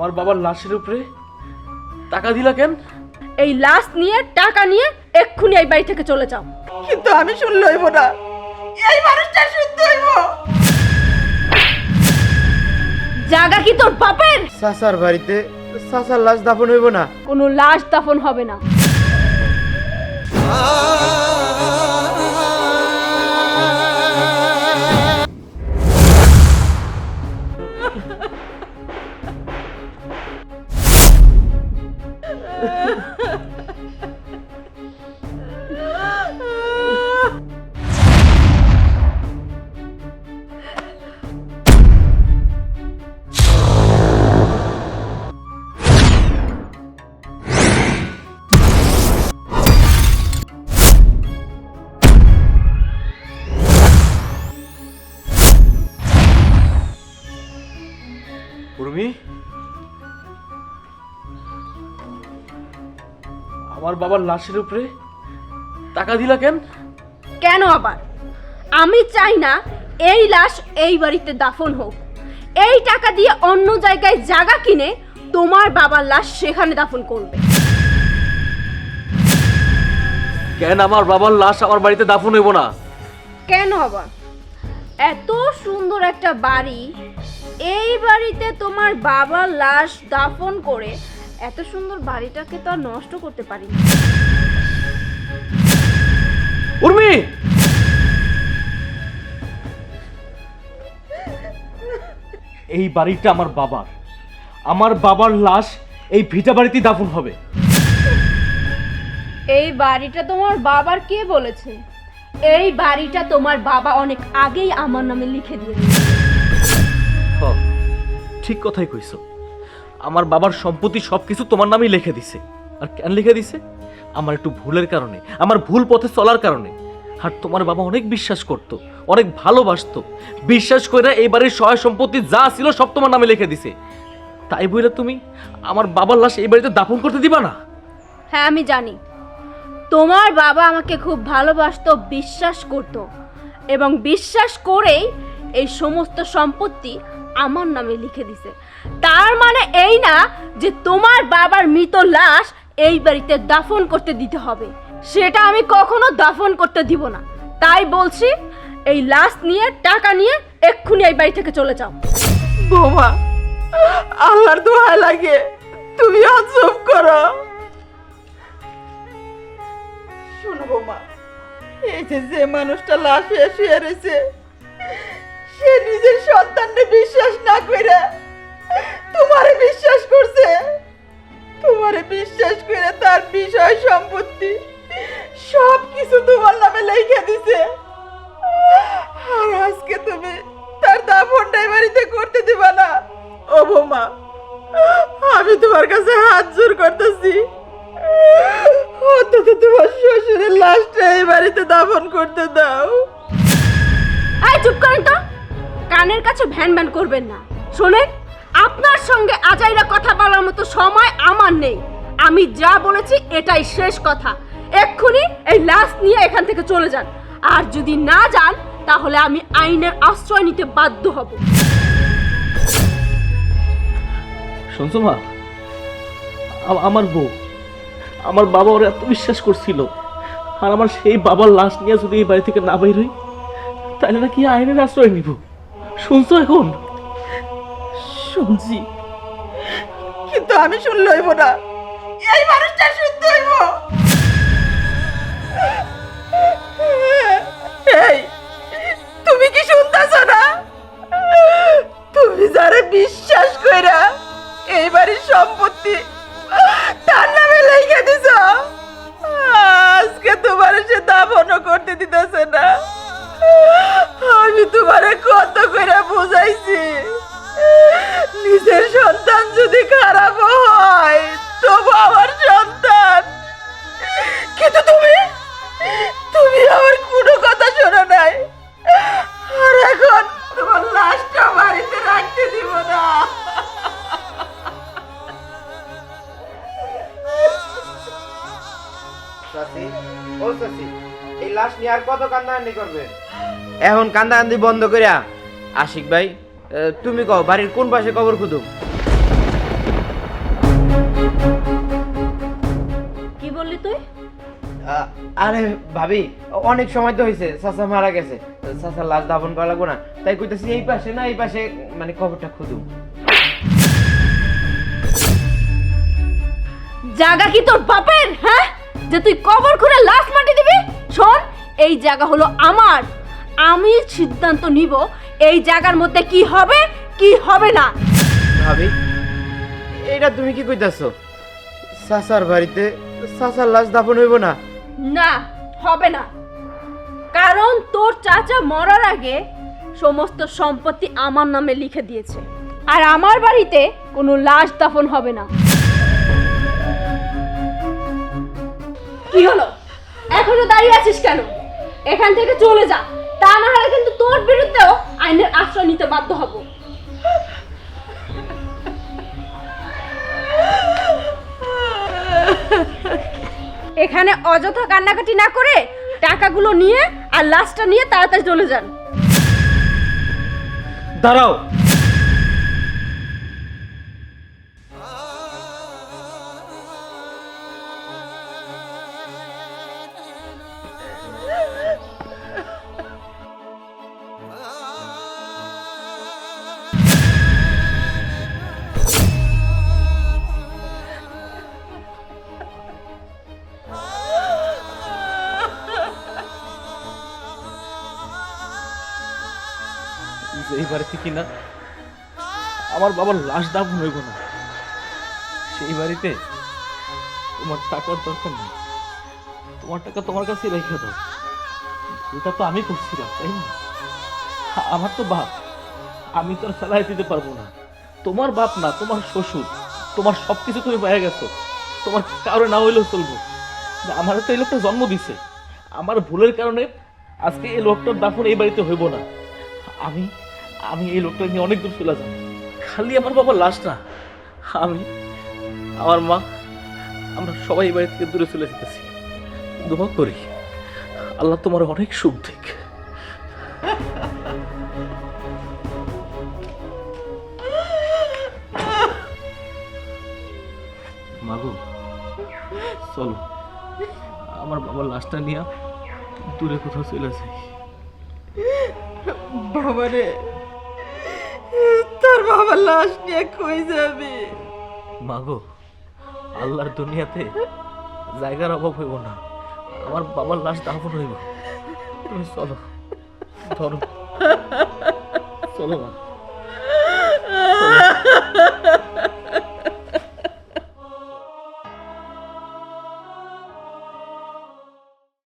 আমার বাবার লাশের উপরে টাকা দিলা কেন? এই লাশ নিয়ে টাকা নিয়ে এক্ষুনি এই বাড়ি থেকে চলে যাও। কিন্তু আমি শুনলে হইব না। এই মানুষটা শুদ্ধ হইব। জায়গা কি তোর বাপের? চাচার বাড়িতে চাচার লাশ দাফন হইব না। কোনো লাশ দাফন হবে না। উর্মি আমার বাবার লাশের উপরে টাকা দিলা কেন? কেন আবার? আমি চাই না এই লাশ এই বাড়িতে দাফন হোক। এই টাকা দিয়ে অন্য জায়গায় জায়গা কিনে তোমার বাবার লাশ সেখানে দাফন করবে। কেন আমার বাবার লাশ আমার বাড়িতে দাফন হইব না? কেন আবার? এত সুন্দর একটা বাড়ি এই বাড়িতে তোমার বাবার লাশ দাফন করে এত সুন্দর বাড়িটাকে তো আর নষ্ট করতে পারি না। উর্মি! এই বাড়িটা আমার বাবার। আমার বাবার লাশ এই ভিটা বাড়িতে দাফন হবে। এই বাড়িটা তোমার বাবার কে বলেছে? এই বাড়িটা তোমার বাবা অনেক আগেই আমার নামে লিখে দিয়েছে। ঠিক কথাই কইছো। আমার বাবার সম্পত্তি সবকিছু তোমার নামেই লিখে দিছে। আর কেন লিখে দিছে? আমার একটু ভুলের কারণে, আমার ভুল পথে চলার কারণে। আর তোমার বাবা অনেক বিশ্বাস করত, অনেক ভালোবাসতো। বিশ্বাস করে এই বাড়ির সহায় সম্পত্তি যা ছিল সব তোমার নামে লিখে দিছে। তাই বলে তুমি আমার বাবার লাশ এই বাড়িতে দাফন করতে দিবা না? হ্যাঁ আমি জানি। তোমার বাবা আমাকে খুব ভালোবাসতো, বিশ্বাস করত। এবং বিশ্বাস করেই এই সমস্ত সম্পত্তি আমার নামে লিখে দিছে। তার মানে এই না যে তোমার বাবার মৃত লাশ এই বাড়িতে দাফন করতে দিতে হবে। সেটা আমি কখনো দাফন করতে দিব না। তাই বলছি, এই লাশ নিয়ে, টাকা নিয়ে এক্ষুনি এই বাড়ি থেকে চলে যাও। বৌমা, আল্লাহর দোয়া লাগে। তুমি চুপ করো। শোনো বৌমা, এই যে যে মানুষটা লাশ হয়ে শুয়ে সে নিজের সন্তানকে বিশ্বাস না করে তোমারে বিশ্বাস করছে? তোমারে বিশ্বাস করে তার বিষয় সম্পত্তি সব কিছু তোমার নামে লেখা দিছে। আর আজকে তুমি তার দাফনটাই বাড়িতে করতে দিবা না। ও বৌমা, আমি তোমার কাছে হাত জোর করতেছি। অন্তত তোমার শ্বশুরের লাশটা এই বাড়িতে দাফন করতে দাও। এই চুপ করেন তো। কানের কাছে ভ্যান ভ্যান করবেন না। শোনেন আপনার সঙ্গে আজাইরা কথা বলার মতো সময় আমার নেই। আমি যা বলেছি এটাই শেষ কথা। এক্ষুনি এই লাশ নিয়ে এখান থেকে চলে যান। আর যদি না যান, তাহলে আমি আইনের আশ্রয় নিতে বাধ্য হব। শুনছো মা? আমার বউ, আমার বাবা ওরা এত বিশ্বাস করছিল। আর আমার সেই বাবার লাশ নিয়ে যদি এই বাড়ি থেকে না বের হই, তাহলে নাকি আইনের আশ্রয় নিব। শুনছো এখন? শুনছি। কিন্তু আমি শুনলে না। এই মানুষটা শুনতে হইব। এই, তুমি কি শুনতেছ না? তুমি যারে বিশ্বাস কইরা এই বাড়ির সম্পত্তি তার এখন কান্দাকান্দি বন্ধ করিয়া আশিক ভাই তুমি কও বাড়ির কোন পাশে কবর কি বললি তুই? আরে ভাবি অনেক সময় তো হয়েছে চাচা মারা গেছে চাচার লাশ দাপন করা লাগবো না তাই কইতেছি এই পাশে না এই পাশে মানে কবরটা খুঁদুম জাগা কি তোর বাপের হ্যাঁ? যে তুই কবর খুঁড়ে লাশ মাটি দিবি? শোন এই জায়গা হলো আমার। আমি সিদ্ধান্ত নিব এই জায়গার মধ্যে কি হবে কি হবে না। ভাবি এটা তুমি কি কইতাছো? চাচার বাড়িতে চাচার লাশ দাফন হইব না? না হবে না। কারণ তোর চাচা মরার আগে সমস্ত সম্পত্তি আমার নামে লিখে দিয়েছে। আর আমার বাড়িতে কোনো লাশ দাফন হবে না। কি হলো? এখনও দাঁড়িয়ে আছিস কেন? এখান থেকে চলে যা। তা না হলে কিন্তু তোর বিরুদ্ধেও আইনের আশ্রয় নিতে বাধ্য হব। এখানে অযথা কান্নাকাটি না করে টাকাগুলো নিয়ে আর লাশটা নিয়ে তাড়াতাড়ি চলে যান। দাঁড়াও। এই বাড়িতে কিনা, আমার বাবার লাশ দাফন হইব না। সেই বাড়িতে তোমার টাকার দরকার নেই। তোমার টাকা তোমার কাছে রেখে দাও। এটা তো আমি করছিলাম, তাই না? আমার তো বাপ, আমি তো আর ফেলাই দিতে পারব না। তোমার বাপ না, তোমার শ্বশুর, তোমার সব কিছু তুমি পেয়ে গেছো। তোমার কারও না হইলেও চলবো। আমার তো এই লোকটা জন্ম দিছে। আমার ভুলের কারণে আজকে এই লোকটার দাফন এই বাড়িতে হইব না। আমি আমি এই লোকটা নিয়ে অনেক দূর চলে যাব। খালি আমার বাবার লাশ না আমি আমার মা আমরা সবাই এই বাড়ি থেকে দূরে চলে যেতেছি। দোয়া করি আল্লাহ তোমার অনেক সুখ দিক। মাগো চলো। আমার বাবার লাশটা নিয়ে দূরে কোথাও চলে যাই। বাবারে তোর বাবা লাশ নিয়ে কই যাবে? মাগো, আল্লাহর দুনিয়াতে জায়গার অভাব হইব না। আমার বাবার লাশ দাফন হইব। তুমি চলো। ধরো। চলো মা।